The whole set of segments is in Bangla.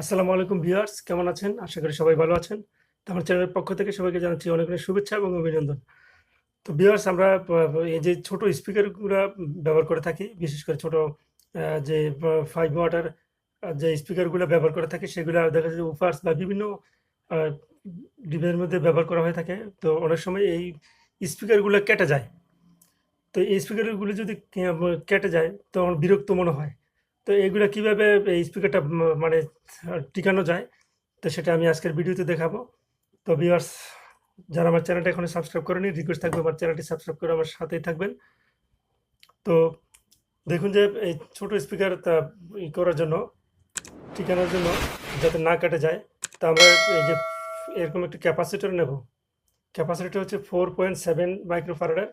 আসসালামু আলাইকুম ভিউয়ার্স, কেমন আছেন? আশা করি সবাই ভালো আছেন। তো আমার চ্যানেলের পক্ষ থেকে সবাইকে জানাচ্ছি অনেক অনেক শুভেচ্ছা এবং অভিনন্দন। তো ভিউয়ার্স, আমরা এই যে ছোট স্পিকারগুলো ব্যবহার করে থাকি, বিশেষ করে ছোট যে ফাইভ ওয়াটার যে স্পিকারগুলো ব্যবহার করে থাকি, সেগুলো দেখা যায় উফার্স বা বিভিন্ন ডিভাইসের মধ্যে ব্যবহার করা হয়ে থাকে। তো অনেক সময় এই স্পিকারগুলো কেটে যায়। তো এই স্পিকারগুলো যদি কেটে যায় তো আমার বিরক্ত মনে হয়। তো এগুলা কীভাবে এই স্পিকারটা মানে টিকানো যায়, তো সেটা আমি আজকের ভিডিওতে দেখাবো। তো ভিউয়ার্স যারা আমার চ্যানেলটা এখনও সাবস্ক্রাইব করেনি রিকোয়েস্ট থাকবে আমার চ্যানেলটি সাবস্ক্রাইব করে আমার সাথেই থাকবেন। তো দেখুন যে, এই ছোট স্পিকার ই করার জন্য, টিকানোর জন্য যাতে না কেটে যায়, তা আমরা এই যে, এরকম একটি ক্যাপাসিটর নেব। ক্যাপাসিটি হচ্ছে ফোর পয়েন্ট সেভেন মাইক্রোফারেডের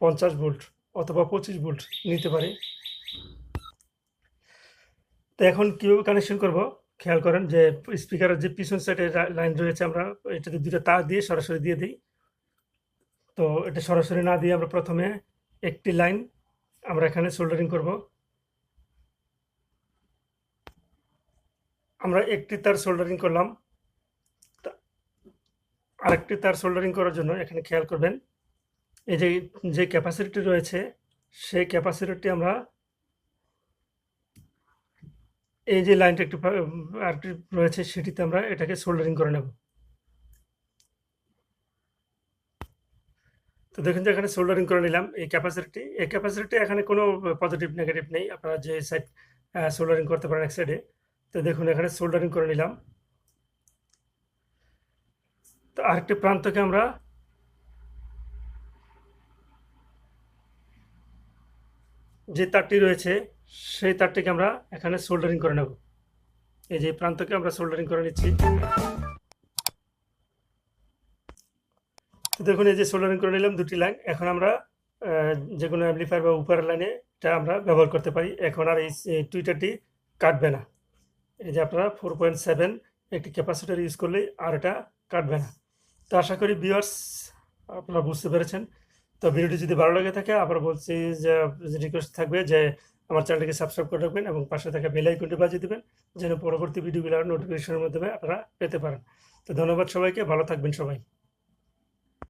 পঞ্চাশ ভোল্ট অথবা পঁচিশ ভোল্ট নিতে পারি। তো এখন কীভাবে কানেকশন করব? খেয়াল করেন যে স্পিকারের যে পিছন সাইডে লাইন রয়েছে আমরা, এটাতে দুটো তার দিয়ে সরাসরি দিয়ে দিই। তো এটা সরাসরি না দিয়ে আমরা প্রথমে একটি লাইন আমরা এখানে সোল্ডারিং করব। আমরা একটি তার সোল্ডারিং করলাম। আরেকটি তার সোল্ডারিং করার জন্য এখানে খেয়াল করবেন, এই যে যে ক্যাপাসিটি রয়েছে, সেই ক্যাপাসিটিটি আমরা এই যে লাইনটা একটু আর রয়েছে সেটিতে আমরা এটাকে সোল্ডারিং করে নেব। তো দেখুন যে এখানে সোল্ডারিং করে নিলাম এই ক্যাপাসিটি এই ক্যাপাসিটি এখানে কোনো পজিটিভ, নেগেটিভ নেই। আপনারা যে সাইড সোল্ডারিং করতে পারেন এক সাইডে। তো দেখুন এখানে সোল্ডারিং করে নিলাম। তো আরেকটি প্রান্তকে আমরা যে তারটি রয়েছে, সেই তারটিকে আমরা এখানে সোল্ডারিং করে নেব। এই যে প্রান্তকে আমরা সোল্ডারিং করে নিচ্ছি। তো দেখুন, এই যে সোল্ডারিং করে নিলাম দুটি লাইন এখন আমরা যে কোনো অ্যাম্পলিফায়ার বা উপরের লাইনে এটা আমরা ব্যবহার করতে পারি। এখন আর এই টুইটারটি কাটবে না। এই যে আপনারা ফোর পয়েন্ট সেভেন একটি ক্যাপাসিটার ইউজ করলেই আর এটা কাটবে না। তো আশা করি বিয়ার্স আপনারা বুঝতে পেরেছেন। তো ভিডিওটি যদি ভালো লাগে থাকে আবার বলছি যে রিকোয়েস্ট থাকবে যে, আমার চ্যানেলটিকে সাবস্ক্রাইব করে রাখবেন এবং পাশে থাকা বেল আইকনটি বাজিয়ে দেবেন, যেন পরবর্তী ভিডিওগুলোর নোটিফিকেশনের মাধ্যমে আপনারা পেতে পারেন। তো ধন্যবাদ সবাইকে, ভালো থাকবেন সবাই।